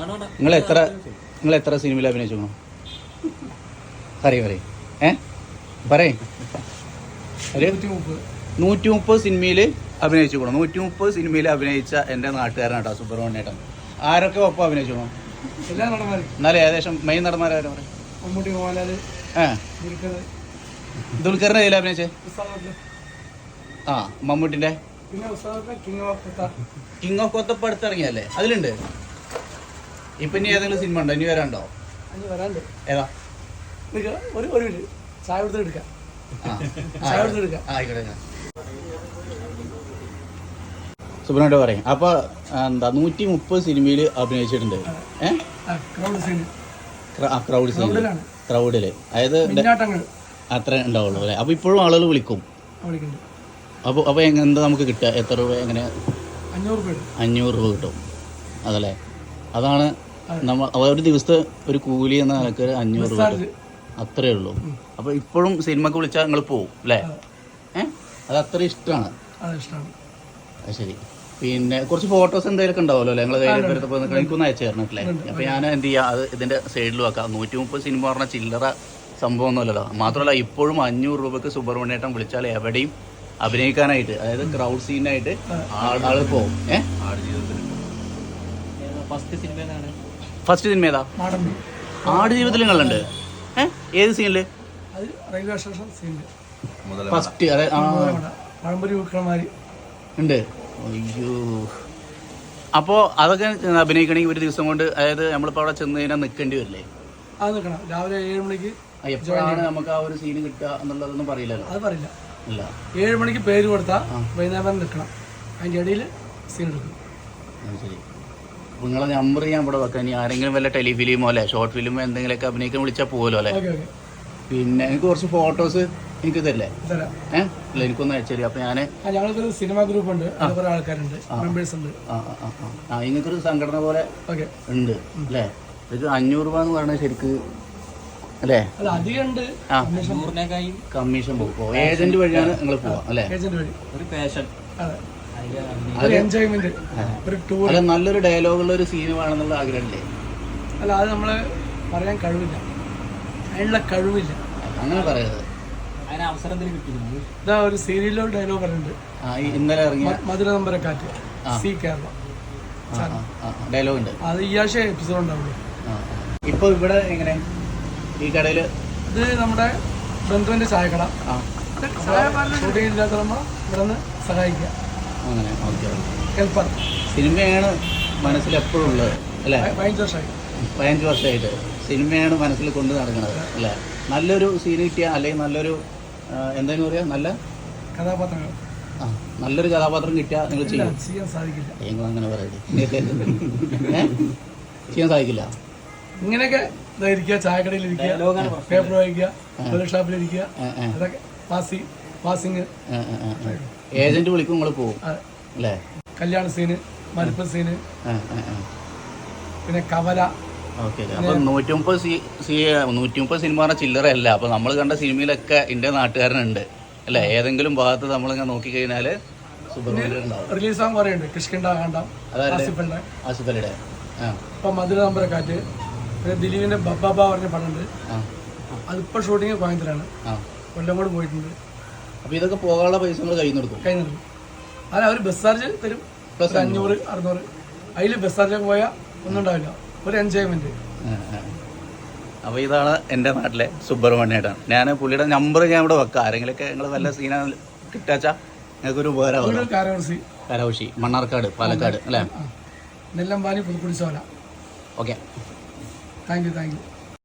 നിങ്ങൾ എത്ര നിങ്ങൾ എത്ര സിനിമയിൽ അഭിനയിച്ചു? പറയും പറയും. ഏ? പറയും. നൂറ്റി മുപ്പത് സിനിമയിൽ അഭിനയിച്ചു പോകണം നൂറ്റി മുപ്പത് സിനിമയിൽ അഭിനയിച്ച എന്റെ നാട്ടുകാരനാട്ടോ സുബ്രഹ്മണ്യേട്ടൻ. ആരൊക്കെ ഒപ്പം അഭിനയിച്ചു നടന്മാരും. എന്നാലും ഏകദേശം മെയിൻ നടന്മാരും ദുൽഖറിന്റെ കയ്യിൽ അഭിനയിച്ചേ? ആ മമ്മൂട്ടിന്റെ കിങ് ഓഫ് കൊത്തപ്പ് അടുത്തിറങ്ങിയല്ലേ അതിലുണ്ട്. ഇപ്പൊ ഇനി ഏതെങ്കിലും സിനിമ ഉണ്ടോ? ഇനി വരാണ്ടോ ഇനി വരാണ്ട് ഏതാ? നിൽക്കുക ഒരു ഒരു മിനിറ്റ്. ചായ കൊടുത്ത് എടുക്കാം. ചായ കൊടുത്ത് എടുക്കാം. ആയിക്കോട്ടെ സുബ്രഹ്മണ്യ പറയും. അപ്പൊ എന്താ നൂറ്റി മുപ്പത് സിനിമയിൽ അഭിനയിച്ചിട്ടുണ്ട് ഏ? ആ ക്രൗഡ് സീൻ ക്രൗഡ് സീനിൽ ക്രൗഡിലാണ്. ക്രൗഡിൽ. അതായത് അത്ര ഉണ്ടാവുള്ളൂ അല്ലേ? അപ്പൊ ഇപ്പോഴും ആളുകൾ വിളിക്കും. വിളിക്കുന്നുണ്ട്. അപ്പൊ അപ്പൊ എന്താ നമുക്ക് കിട്ടുക? എത്ര രൂപ എങ്ങനെ? അഞ്ഞൂറ് രൂപ കിട്ടും. അതല്ലേ? അതാണ് നമ്മൾ ഒരു ദിവസത്തെ ഒരു കൂലി എന്ന നിലയ്ക്ക് ഒരു അഞ്ഞൂറ് രൂപ അത്രേ ഉള്ളൂ. അപ്പൊ ഇപ്പോഴും സിനിമക്ക് വിളിച്ചാൽ നിങ്ങൾ പോവും അല്ലേ? ഏഹ് അത് അത്ര ഇഷ്ടമാണ്. അത് ഇഷ്ടമാണ്. അത് ശരി. പിന്നെ കുറച്ച് ഫോട്ടോസ് എന്തെങ്കിലും ഉണ്ടാവുമല്ലോ അല്ലേ? നിങ്ങളെ കയ്യിൽ വരുന്നപ്പോൾ എനിക്കൊന്ന് അയച്ചു തരണല്ലേ അപ്പൊ ഞാൻ എന്ത് ചെയ്യാ അത് ഇതിന്റെ സൈഡിൽ വെക്കാം. നൂറ്റി മുപ്പത് സിനിമ പറഞ്ഞ ചില്ലറ സംഭവം ഒന്നുമല്ലോ മാത്രമല്ല ഇപ്പോഴും അഞ്ഞൂറ് രൂപക്ക് സുബ്രഹ്മണ്യേട്ടൻ വിളിച്ചാൽ എവിടെയും അഭിനയിക്കാനായിട്ട് അതായത് ക്രൗഡ് സീനായിട്ട് ആളുകൾ പോകും ഏ? ഫസ്റ്റ് സിനിമ ഏതാ? ആട് ജീവിതത്തിൽ നിങ്ങളുണ്ട്. ഏ? ഏത് സീനിൽ? അത് റെയിൽവേ സ്റ്റേഷൻ സീനിൽ ഫസ്റ്റ് അതെ പഴംപൊരി വിക്രമാരി. ഉണ്ട്. അയ്യോ. അപ്പോൾ അതൊക്കെ അഭിനയിക്കണമെങ്കിൽ ഒരു ദിവസം കൊണ്ട് അതായത് നമ്മളിപ്പോൾ അവിടെ ചെന്ന് കഴിഞ്ഞാൽ നിൽക്കേണ്ടി വരില്ലേ? അത് നിൽക്കണം രാവിലെ ഏഴ് മണിക്ക് എപ്പോഴാണ് നമുക്ക് ആ ഒരു സീന് കിട്ടുക എന്നുള്ളതൊന്നും പറയില്ലല്ലോ? അത് പറയില്ല. ഇല്ല. ഏഴ് മണിക്ക് പേര് കൊടുത്താൽ വൈകുന്നേരം നിൽക്കണം അതിന്റെ ഇടയിൽ സീൻ എടുക്കും. ശരി. നിങ്ങളെ നമ്പർ ഞാൻ ഇവിടെ വെക്കാം. ഇനി ആരെങ്കിലും വല്ല ടെലിഫിലിമോ അല്ലെ ഷോർട്ട് ഫിലിമോ എന്തെങ്കിലുമൊക്കെ അഭിനയിക്കാൻ വിളിച്ചാൽ പോകുമല്ലോ അല്ലേ? പിന്നെ എനിക്ക് കുറച്ച് ഫോട്ടോസ് എനിക്ക് തരില്ലേ? തരാം. ഏഹ് അല്ല എനിക്കൊന്ന് അയച്ചു അപ്പൊ അപ്പോൾ ഞാൻ ഞങ്ങൾക്കൊരു സിനിമ ഗ്രൂപ്പ് ഉണ്ട്. ആൾക്കാരുണ്ട്. മെമ്പേഴ്സ് ഉണ്ട്. ആ ആ, ആ, ആ. ആ സംഘടന പോലെ ഓക്കെ. ഉണ്ട് അല്ലേ? ഇത് അഞ്ഞൂറ് രൂപ എന്ന് പറയുന്നത് ശരിക്ക് അല്ലേ? കമ്മീഷൻ. പോകും. ഏജന്റ് വഴിയാണ് നിങ്ങൾ പോവാം അല്ലേ? ഏജന്റ് വഴി. ഒരു പേഷൻ എൻജോയ്മെന്റ് ഒരു ടൂർ അല്ല നല്ലൊരു ഡയലോഗുള്ള ഒരു സീൻ വേണമെന്നുള്ള ആഗ്രഹമില്ലേ? അല്ല അത് നമ്മൾ പറയാൻ കഴിവില്ല. അതിനുള്ള കഴിവില്ല. അങ്ങനെ പറയരുത്. ഇതാ ഒരു സീരിയലിലൊരു ഡയലോഗ് പറഞ്ഞിട്ടുണ്ട് ആ ഇന്നലെ ഇറങ്ങിയ മധുര നമ്പരക്കാറ്റ് സി കേരള. ഡയലോഗ് ഉണ്ട്. അത് ഈ ആഴ്ച എപ്പിസോഡ് ഉണ്ടാവുള്ളൂ. ഇപ്പൊ ഇവിടെ എങ്ങനെ? ഈ കടയിൽ? ഇത് നമ്മുടെ ബന്ധുവിന്റെ ചായക്കട. ആ. ഷൂട്ടിംഗ് ഇല്ലാത്ത നമ്മൾ ഇവിടെ നിന്ന് സഹായിക്കുക. അങ്ങനെ. ഓക്കെ ഹെൽപ്പർ സിനിമയാണ് മനസ്സിൽ എപ്പോഴും ഉള്ളത് അല്ലേ? പതിനഞ്ച് വർഷമായി. പതിനഞ്ച് വർഷമായിട്ട് സിനിമയാണ് മനസ്സിൽ കൊണ്ട് നടക്കുന്നത് അല്ലേ? നല്ലൊരു സീൻ കിട്ടിയ അല്ലെങ്കിൽ നല്ലൊരു പറയുക പറയാ നല്ല? കഥാപാത്രങ്ങൾ. ആ നല്ലൊരു കഥാപാത്രം കിട്ടിയാൽ നിങ്ങൾ ചെയ്യും. ചെയ്യാൻ സാധിക്കില്ല. നിങ്ങൾ അങ്ങനെ പറയരുത് ചെയ്യാൻ സാധിക്കില്ല? ഇങ്ങനെയൊക്കെ ഇതായിരിക്കുക ചായക്കടയിൽ ഇരിക്കുക പേപ്പർ വായിക്കുക ഷോപ്പിലിരിക്കുക അതൊക്കെ പാസി പാസിങ് ആ ആ ഏ, ഏ. ഏജന്റ് വിളിക്കും നിങ്ങൾ പോകും അല്ലേ? കല്യാണ സീന് മരുപ്പ് സീന്. പിന്നെ കവല. ഓക്കെ അപ്പൊ നൂറ്റി മുപ്പത് സി സി നൂറ്റി മുപ്പത് സിനിമ പറഞ്ഞ ചില്ലറയല്ല. അപ്പൊ നമ്മൾ കണ്ട സിനിമയിലൊക്കെ എന്റെ നാട്ടുകാരനുണ്ട്. അല്ലെ? ഏതെങ്കിലും ഭാഗത്ത് നമ്മളിങ്ങനെ നോക്കിക്കഴിഞ്ഞാൽ റിലീസാകാൻ കുറേ ഉണ്ട് ഇപ്പം മധുര നമ്പരക്കാറ്റ് പിന്നെ ദിലീപിന്റെ ബബ്ബാബ പറഞ്ഞ പടമുണ്ട്. അതിപ്പോ ഷൂട്ടിങ് കോയമ്പത്തൂരാണ് കൊല്ലം കൂടെ പോയിട്ടുണ്ട്. അപ്പൊ ഇതൊക്കെ പോകാനുള്ള പൈസ നമ്മൾ കയ്യിൽ നിന്ന് കയ്യിൽ നിന്ന് അല്ല അവർ ബസ് ചാർജ് തരും. പ്ലസ് അഞ്ഞൂറ് അറുന്നൂറ്. അതിൽ ബസ് ചാർജ് പോയാൽ ഒന്നും ഉണ്ടാവില്ല. ഒരു എൻജോയ്മെന്റ് അപ്പോൾ ഇതാണ് എന്റെ നാട്ടിലെ സുബ്രഹ്മണ്യേട്ടാണ്. ഞാൻ പുള്ളിയുടെ നമ്പർ ഞാൻ ഇവിടെ വെക്കാം. ആരെങ്കിലൊക്കെ നിങ്ങൾ വല്ല സീന കിട്ടാച്ചാ ഞങ്ങൾക്കൊരു ഒരു കരകൗശി. കരൗഷി മണ്ണാർക്കാട് പാലക്കാട് അല്ലേ? Nellampani Puthukkudi Chola okay. Thank you thank you.